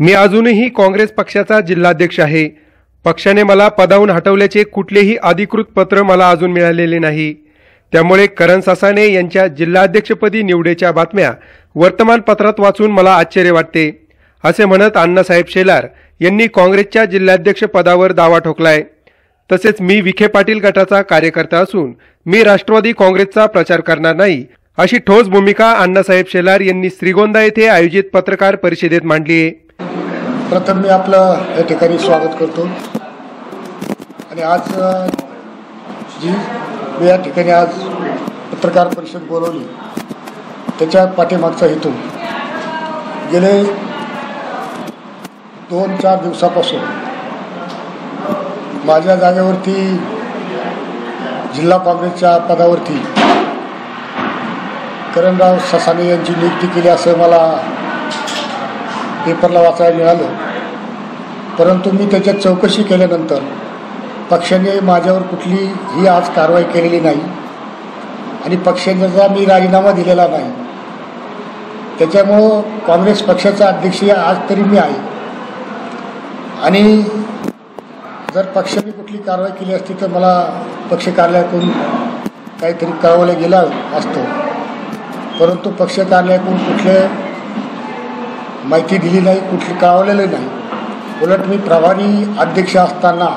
मी अजूनही काँग्रेस पक्षाचा जिल्हाध्यक्ष आहे. पक्षाने मला पदावून हटवल्याचे कुठलेही अधिकृत पत्र मला अजून मिळालेले नाही. त्यामुळे करण सासाने यांच्या जिल्हाध्यक्षपदी निवडेच्या बातम्या वर्तमानपत्रात वाचून मला आश्चर्य वाटते. असे म्हणत अण्णासाहेब शेलार यांनी काँग्रेसच्या जिल्हाध्यक्ष पदावर दावा ठोकलाय. तसेच मी विखे पाटील गटाचा कार्यकर्ता असून मी राष्ट्रवादी काँग्रेसचा प्रचार करणार नाही अशी ठोस भूमिका अण्णासाहेब शेलार यांनी श्रीगोंदा येथे आयोजित पत्रकार परिषदेत मांडली आहे प्रथम मी आपलं या ठिकाणी स्वागत करतो. आणि आज जी मी या ठिकाणी आज पत्रकार परिषद बोलवली त्याच्या पाठीमागचा हेतू गेले दोन चार दिवसापासून माझ्या जागेवरती जिल्हा काँग्रेसच्या पदावरती करणराव ससाने यांची नियुक्ती केली असं मला पेपरला वाचायला मिळालं. परंतु मी त्याच्यात चौकशी केल्यानंतर पक्षाने माझ्यावर कुठलीही आज कारवाई केलेली नाही आणि पक्षाचा मी राजीनामा दिलेला नाही. त्याच्यामुळं काँग्रेस पक्षाचा अध्यक्ष आज तरी मी आहे. आणि जर पक्षाने कुठली कारवाई केली असती तर मला पक्ष कार्यालयातून काहीतरी कळवलं गेलं असतं. परंतु पक्ष कार्यालयातून कुठले माहिती दिली नाही कुठली कळवलेलं नाही. उलट मी प्रभारी अध्यक्ष असताना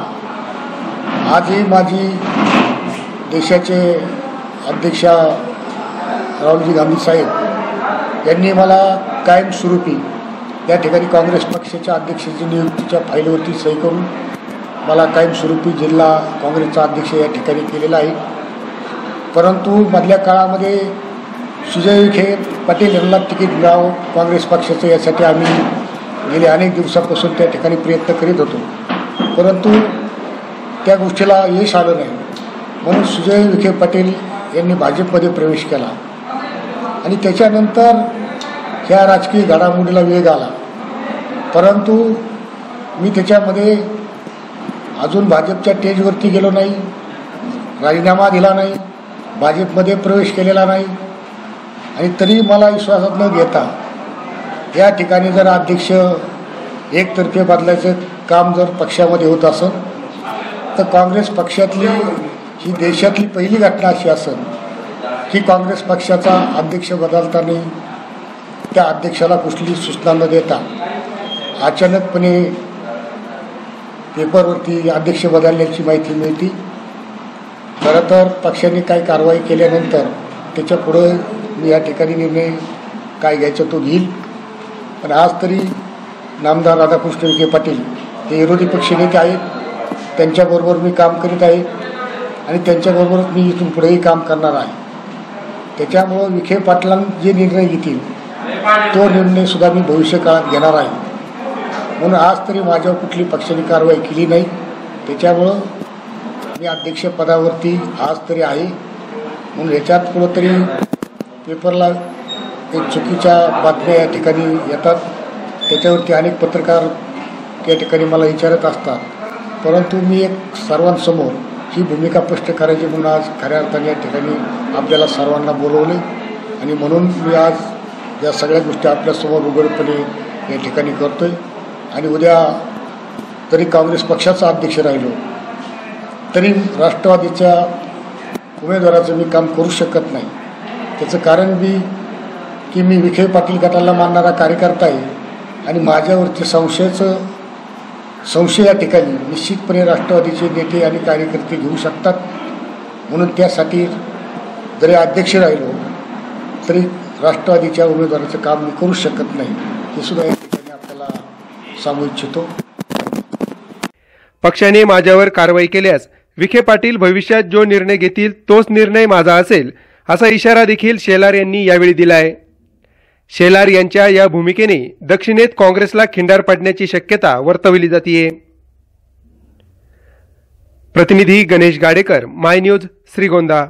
आजही माझी देशाचे अध्यक्ष राहुलजी गांधी साहेब यांनी मला कायमस्वरूपी या ठिकाणी काँग्रेस पक्षाच्या अध्यक्षाची नियुक्तीच्या फाईलवरती सही करून मला कायमस्वरूपी जिल्हा काँग्रेसचा अध्यक्ष या ठिकाणी केलेला आहे. परंतु मधल्या काळामध्ये सुजय विखे पाटील यांना तिकीट मिळावं. काँग्रेस पक्षाचं यासाठी आम्ही गेले अनेक दिवसापासून त्या ठिकाणी प्रयत्न करीत होतो. परंतु त्या गोष्टीला यश आलं नाही. म्हणून सुजय विखे पाटील यांनी भाजपमध्ये प्रवेश केला. आणि त्याच्यानंतर ह्या राजकीय घडामोडीला वेग आला. परंतु मी त्याच्यामध्ये अजून भाजपच्या टेजवरती गेलो नाही. राजीनामा दिला नाही. भाजपमध्ये प्रवेश केलेला नाही. आणि तरी मला विश्वासात न घेता या ठिकाणी जर अध्यक्ष एकतर्फे बदलायचं काम जर पक्षामध्ये होत असेल तर काँग्रेस पक्षातली ही देशातली पहिली घटना अशी असेल की काँग्रेस पक्षाचा अध्यक्ष बदलताना त्या अध्यक्षाला कुठली सूचना न देता अचानकपणे पेपरवरती अध्यक्ष बदलण्याची माहिती मिळते. खरं तर पक्षाने काही कारवाई केल्यानंतर त्याच्या पुढं मी या ठिकाणी निर्णय काय घ्यायचा तो घेईल. पण आज तरी नामदार राधाकृष्ण विखे पाटील हे विरोधी पक्षनेते आहेत. त्यांच्याबरोबर मी काम करीत आहे आणि त्यांच्याबरोबरच मी इथून पुढेही काम करणार आहे. त्याच्यामुळं विखे पाटलांनी जे निर्णय घेतील तो निर्णयसुद्धा मी भविष्य काळात घेणार आहे. म्हणून आज तरी माझ्यावर कुठली पक्षाने कारवाई केली नाही. त्याच्यामुळं मी अध्यक्षपदावरती आज तरी आहे. म्हणून ह्याच्यात कुठंतरी पेपरला एक चुकीच्या बातम्या या ठिकाणी येतात. त्याच्यावरती अनेक पत्रकार त्या ठिकाणी मला विचारत असतात. परंतु मी एक सर्वांसमोर ही भूमिका स्पष्ट करायची म्हणून आज खऱ्या अर्थाने या ठिकाणी आपल्याला सर्वांना बोलवले. आणि म्हणून मी आज या सगळ्या गोष्टी आपल्यासमोर उघडपणे या ठिकाणी करतोय. आणि उद्या तरी काँग्रेस पक्षाचा अध्यक्ष राहिलो तरी राष्ट्रवादीच्या उमेदवाराचं मी काम करू शकत नाही. त्याचं कारण बी की मी विखे पाटील गटाला मानणारा कार्यकर्ता आहे आणि माझ्यावरती संशयाचं संशय या ठिकाणी निश्चितपणे राष्ट्रवादीचे नेते आणि कार्यकर्ते घेऊ शकतात. म्हणून त्यासाठी जरी अध्यक्ष राहिलो तरी राष्ट्रवादीच्या उमेदवाराचं काम मी करू शकत नाही. हे सुद्धा या ठिकाणी आपल्याला सांगू इच्छितो. पक्षाने माझ्यावर कारवाई केल्यास विखे पाटील भविष्यात जो निर्णय घेतील तोच निर्णय माझा असेल. असा इशारा देखील शेलार यांनी यावेळी दिलाय. शेलार यांच्या या भूमिकेने दक्षिणेत काँग्रेसला खिंडार पाडण्याची शक्यता वर्तवली जाते प्रतिनिधी गणेश गाडेकर माय न्यूज श्रीगोंदा.